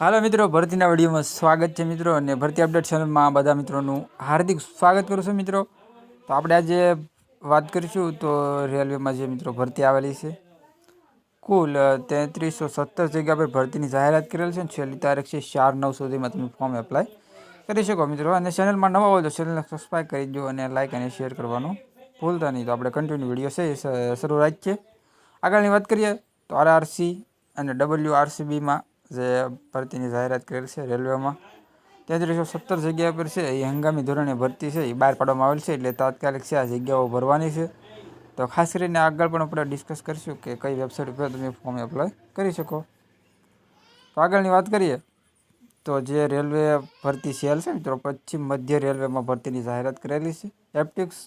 હાલો મિત્રો, ભરતીના વિડીયોમાં સ્વાગત છે મિત્રો અને ભરતી અપડેટ ચેનલમાં બધા મિત્રોનું હાર્દિક સ્વાગત કરું છું મિત્રો. તો આપણે આજે વાત કરીશું તો રેલવેમાં જે મિત્રો ભરતી આવેલી છે, કુલ તેત્રીસો સત્તર જગ્યા પર ભરતીની જાહેરાત કરેલ છે છેલ્લી તારીખ છે ચાર નવ સુધીમાં તમે ફોર્મ એપ્લાય કરી શકો મિત્રો. અને ચેનલમાં નવા હોય તો ચેનલને સબસ્ક્રાઈબ કરી દો અને લાઇક અને શેર કરવાનું ભૂલતા નહીં. તો આપણે કન્ટિન્યુ વીડિયો છે, એ શરૂ રાખીએ આગળની વાત કરીએ તો આરઆરસી અને ડબલ્યુ આરસીબીમાં જે ભરતીની જાહેરાત કરેલ છે રેલવેમાં. તેત્રીસો સત્તર જગ્યા પર છે એ હંગામી ધોરણે ભરતી છે એ બહાર પાડવામાં આવેલ છે, એટલે તાત્કાલિક છે, આ જગ્યાઓ ભરવાની છે. તો ખાસ કરીને આગળ પણ આપણે ડિસ્કસ કરીશું કે કઈ વેબસાઇટ ઉપર તમે ફોર્મ એપ્લાય કરી શકો. તો આગળની વાત કરીએ, તો જે રેલવે ભરતી સેલ છે મિત્રો પશ્ચિમ મધ્ય રેલવેમાં ભરતીની જાહેરાત કરેલી છે. એપ્ટિક્સ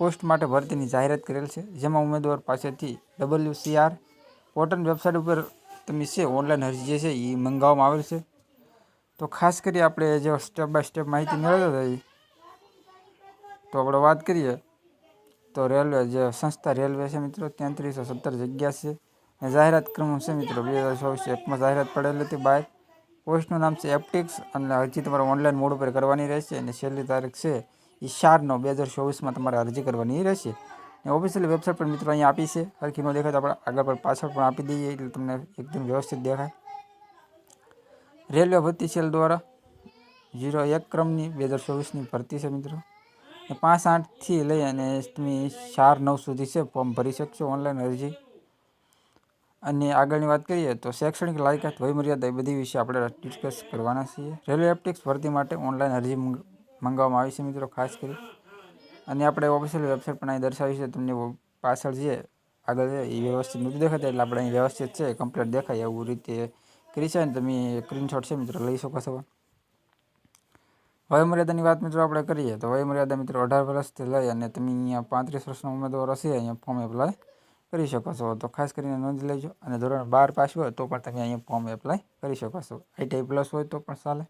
પોસ્ટ માટે ભરતીની જાહેરાત કરેલ છે, જેમાં ઉમેદવાર પાસેથી ડબલ્યુ સીઆર પોર્ટલ વેબસાઇટ ઉપર તમે છે ઓનલાઈન અરજી જે છે એ મંગાવવામાં આવેલ છે. તો ખાસ કરી આપણે જે સ્ટેપ બાય સ્ટેપ માહિતી મેળવતા હતા તો આપણે વાત કરીએ. તો રેલવે, જે સંસ્થા રેલવે છે મિત્રો, તેત્રીસો સત્તર જગ્યા છે. અને જાહેરાત ક્રમ છે મિત્રો, બે હજાર ચોવીસ એકમાં જાહેરાત પડેલી હતી બહાર. પોસ્ટનું નામ છે એપ્ટિક્સ, અને અરજી તમારે ઓનલાઈન મોડ ઉપર કરવાની રહેશે. અને છેલ્લી તારીખ છે એ ચાર બે હજાર ચોવીસમાં તમારે અરજી કરવાની રહેશે. ઓફિશિયલ વેબસાઇટ પણ મિત્રો અહીંયા આપી છે. હરખી ન દેખાય તો આપણે આગળ પર પાછળ પણ આપી દઈએ એટલે તમને એકદમ વ્યવસ્થિત દેખાય. રેલવે ભરતી સેલ દ્વારા જીરો એક ક્રમની બે હજાર ચોવીસની ભરતી છે મિત્રો. પાંચ આઠથી લઈ અને તમે ચાર નવ સુધી છે ફોર્મ ભરી શકશો ઓનલાઈન અરજી. અને આગળની વાત કરીએ તો શૈક્ષણિક લાયકાત, વયમર્યાદા એ બધી વિશે આપણે ડિસ્કસ કરવાના છીએ. રેલવે એપ્ટિક્સ ભરતી માટે ઓનલાઈન અરજી મંગાવવામાં આવી છે મિત્રો, ખાસ કરી અને આપણે ઓફિશિયલ વેબસાઇટ પણ અહીં દર્શાવી છે, તમને પાછળ જે આગળ છે એ વ્યવસ્થિત નથી દેખાતા, એટલે આપણે અહીં વ્યવસ્થિત છે કમ્પ્લીટ દેખાય એવું રીતે કરી છે, અને તમે સ્ક્રીનશોટ છે મિત્રો લઈ શકો છો. વયમર્યાદાની વાત મિત્રો આપણે કરીએ, તો વયમર્યાદા મિત્રો અઢાર વર્ષથી લઈ અને તમે અહીંયા પાંત્રીસ વર્ષના ઉમેદવાર હશે, અહીંયા ફોર્મ એપ્લાય કરી શકો છો. તો ખાસ કરીને નોંધ લેજો, અને ધોરણ બાર પાસ હોય તો પણ તમે અહીંયા ફોર્મ એપ્લાય કરી શકો છો. આઈટીઆઈ પ્લસ હોય તો પણ ચાલે.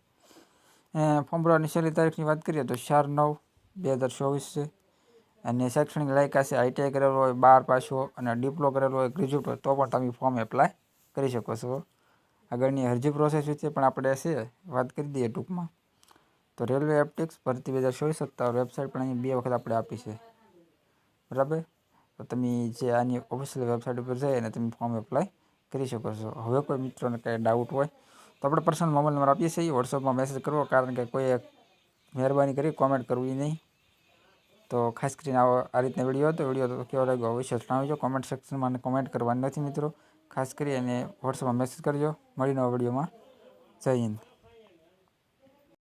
ફોર્મ ભરવાની છેલ્લી તારીખની વાત કરીએ તો ચાર નવ બે હજાર ચોવીસ છે. અને શૈક્ષણિક લાયકાત છે આઈટીઆઈ કરેલો હોય, બાર પાસ હો, અને ડિપ્લો કરેલો હોય, ગ્રેજ્યુએટ હોય, તો પણ તમે ફોર્મ એપ્લાય કરી શકો છો. આગળની અરજી પ્રોસેસ વિશે પણ આપણે છે, વાત કરી દઈએ ટૂંકમાં. તો રેલવે એપ્ટિક્સ ભરતી બે હજાર ચોવીસ સત્તાવાર વેબસાઇટ પણ અહીં બે વખત આપણે આપી છે. બરાબર? તો તમે જે આની ઓફિશિયલ વેબસાઇટ ઉપર જઈ અને તમે ફોર્મ એપ્લાય કરી શકો છો. હવે કોઈ મિત્રોને કંઈ ડાઉટ હોય, તો આપણે પર્સનલ મોબાઈલ નંબર આપીએ છીએ. વોટ્સઅપમાં મેસેજ કરવો, કારણ કે કોઈ મહેરબાની કરી કોમેન્ટ કરવી નહીં. તો ખાસ કરીને આવો આ રીતના વીડિયો હતો. વીડિયો તો કેવો લાગ્યો અવશ્ય જણાવજો. કોમેન્ટ સેક્શનમાં અને કોમેન્ટ કરવાની નથી મિત્રો. ખાસ કરી અને વોટ્સઅપમાં મેસેજ કરજો. મળીને વિડીયોમાં. જય હિન્દ.